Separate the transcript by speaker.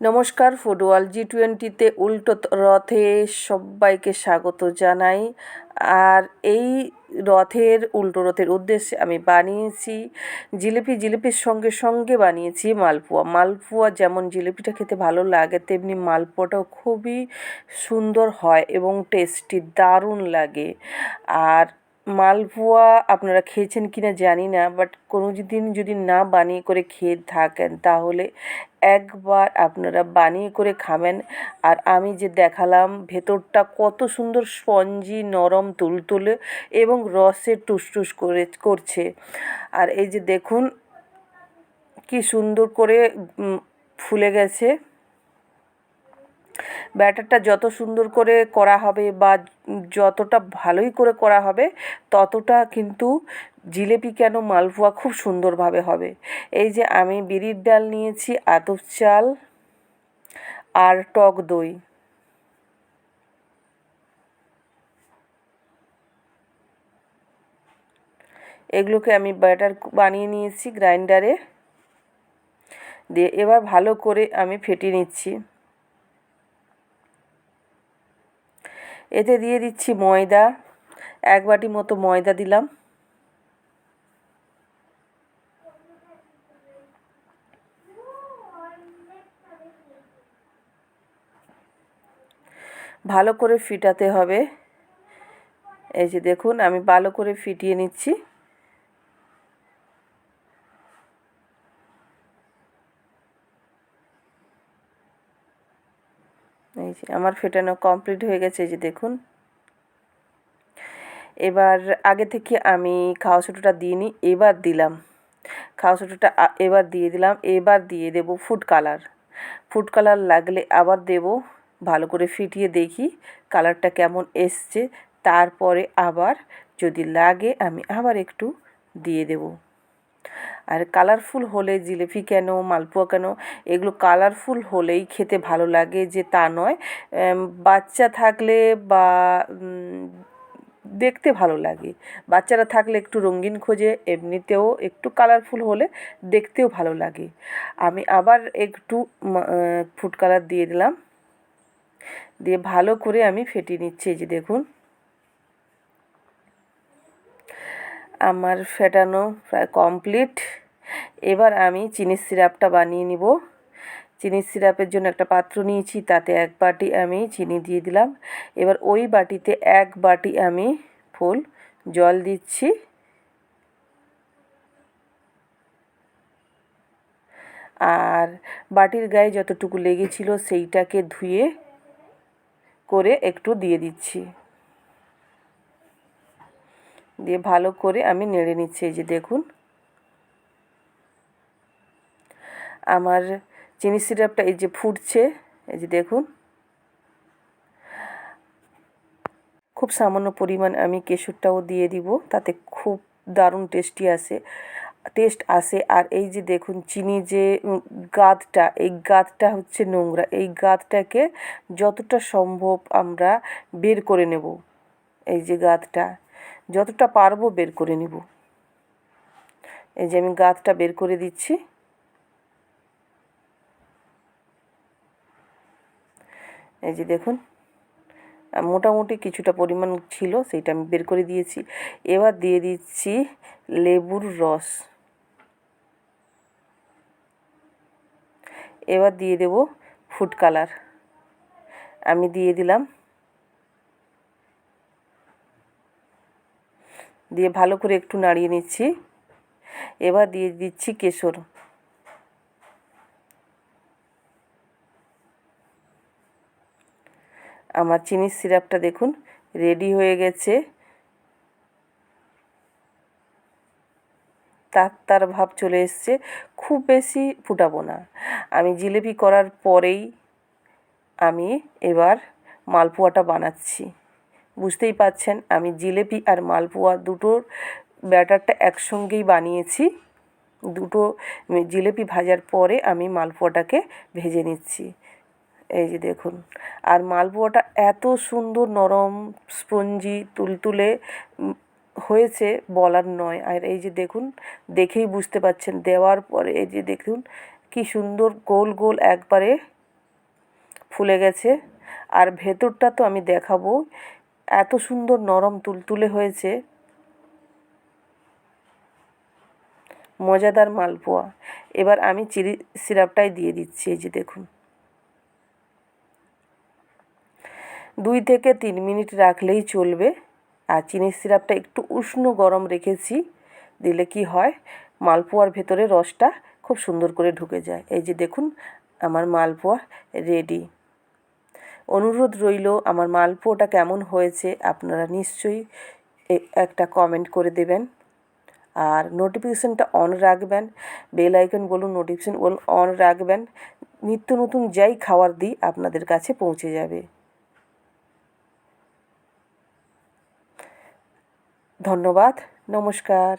Speaker 1: নমস্কার, ফুটবল জি টোয়েন্টিতে উল্টো রথে সবাইকে স্বাগত জানাই। আর এই রথের, উল্টো রথের উদ্দেশ্যে আমি বানিয়েছি জিলিপি। জিলিপির সঙ্গে সঙ্গে বানিয়েছি মালপোয়া। মালপোয়া যেমন জিলিপিটা খেতে ভালো লাগে, তেমনি মালপোয়াটাও খুবই সুন্দর হয় এবং টেস্টি দারুণ লাগে। আর মালপোয়া আপনারা খেয়েছেন কি না জানি না বাট কোনো দিন যদি না বানিয়ে করে খেয়ে থাকেন, তাহলে একবার আপনারা বানিয়ে করে খাবেন। আর আমি যে দেখালাম ভেতরটা কত সুন্দর স্পঞ্জি, নরম, তুলতুলে এবং রসে টুসটুস করে, করছে। আর এই যে দেখুন, কি সুন্দর করে ফুলে গেছে। ব্যাটারটা যত সুন্দর করে করা হবে বা যতটা ভালোই করে করা হবে, ততটা কিন্তু জিলেপি কেন মালপোয়া খুব সুন্দরভাবে হবে। এই যে আমি বিড়ির ডাল নিয়েছি, আতপ চাল আর টক দই। এগুলোকে আমি ব্যাটার বানিয়ে নিয়েছি গ্রাইন্ডারে। দিয়ে এবার ভালো করে আমি ফেটিয়ে নিচ্ছি। এতে দিয়ে দিচ্ছি ময়দা, এক বাটি মতো ময়দা দিলাম। ভালো করে ফিটাতে হবে। এই যে দেখুন, আমি ভালো করে ফিটিয়ে নিচ্ছি। এই যে আমার ফেটানো কমপ্লিট হয়ে গেছে, এই যে দেখুন। এবার আগে থেকে আমি খাওয়া ছোটোটা দিইনি, এবার দিলাম। খাওয়া ছোটোটা এবার দিয়ে দিলাম, এবার দিয়ে দেব ফুড কালার ফুড কালার লাগলে আবার দেব, ভালো করে ফিটিয়ে দেখি কালারটা কেমন এসছে। তারপরে আবার যদি লাগে আমি আবার একটু দিয়ে দেবো। আর কালারফুল হলে জিলিপি কেন, মালপোয়া কেন, এগুলো কালারফুল হলেই খেতে ভালো লাগে যে তা নয়। বাচ্চা থাকলে বা দেখতে ভালো লাগে। বাচ্চারা থাকলে একটু রঙিন খোঁজে, এমনিতেও একটু কালারফুল হলে দেখতেও ভালো লাগে। আমি আবার একটু ফুড কালার দিয়ে দিলাম। দিয়ে ভালো করে আমি ফেটিয়ে নিচ্ছি এই যে দেখুন। আমার ফেটানো প্রায় কমপ্লিট এবার আমি চিনির সিরাপটা বানিয়ে নিব। চিনির সিরাপের জন্য একটা পাত্র নিয়েছি, তাতে এক বাটি আমি চিনি দিয়ে দিলাম। এবার ওই বাটিতে এক বাটি আমি ফুল, জল দিচ্ছি। আর বাটির গায়ে যতটুকু লেগেছিল সেইটাকে ধুয়ে, করে একটু দিয়ে দিচ্ছি। দিয়ে ভালো করে আমি নেড়ে নিচ্ছি এই যে দেখুন। আমার চিনি সিরাপটা এই যে ফুটছে, এই যে দেখুন। খুব সামান্য পরিমাণ আমি কেশরটাও দিয়ে দিব, তাতে খুব দারুণ টেস্টি আসে টেস্ট আসে। আর এই যে দেখুন, চিনি যে গাদটা, এই গাদটা হচ্ছে নোংরা, এই গাদটাকে যতটা সম্ভব আমরা বের করে নেব, এই যে গাদটা। যতটা পারব বের করে নিব। এই যে আমি গাদটা বের করে দিচ্ছি। এই যে দেখুন, মোটামুটি কিছুটা পরিমাণ ছিল, সেইটা আমি বের করে দিয়েছি। এবার দিয়ে দিচ্ছি লেবুর রস। এবার দিয়ে দেব ফুড কালার। আমি দিয়ে দিলাম দিয়ে ভালো করে একটু নাড়িয়ে নিচ্ছি। এবার দিয়ে দিচ্ছি কেশর। আমার চিনির সিরাপটা দেখুন রেডি হয়ে গেছে। তার তার ভাব চলে এসছে, খুব বেশি ফুটাবো না। আমি জিলিপি করার পরেই আমি এবার মালপোয়াটা বানাচ্ছি। বুঝতেই পাচ্ছেন, আমি জিলেপি আর মালপোয়া দুটোর ব্যাটারটা একসঙ্গেই বানিয়েছি। দুটো জিলেপি ভাজার পরে আমি মালপোয়াটাকে ভেজে নিচ্ছি। এই যে দেখুন, আর মালপোয়াটা এত সুন্দর নরম, স্পঞ্জি, তুলতুলে হয়েছে বলার নয়। আর এই যে দেখুন, দেখেই বুঝতে পাচ্ছেন, দেওয়ার পরে এই যে দেখুন, কি সুন্দর গোল গোল একবারে ফুলে গেছে। আর ভেতরটা তো আমি দেখাবো এত সুন্দর নরম তুলতুলে হয়েছে। মজাদার মালপোয়া। এবার আমি চিনি সিরাপটাই দিয়ে দিচ্ছি, এই যে দেখুন। দুই থেকে তিন মিনিট রাখলেই চলবে। আর চিনির সিরাপটা একটু উষ্ণ গরম রেখেছি, দিলে কি হয়, মালপোয়ার ভেতরে রসটা খুব সুন্দর করে ঢুকে যায়। এই যে দেখুন, আমার মালপোয়া রেডি। অনুরোধ রইল, আমার মালপোয়াটা কেমন হয়েছে আপনারা নিশ্চয়ই একটা কমেন্ট করে দেবেন। আর নোটিফিকেশানটা অন রাখবেন বেল আইকন বলুন নোটিফিকেশান বলুন অন রাখবেন, নিত্য নতুন যাই খাবার দিই আপনাদের কাছে পৌঁছে যাবে। ধন্যবাদ, নমস্কার।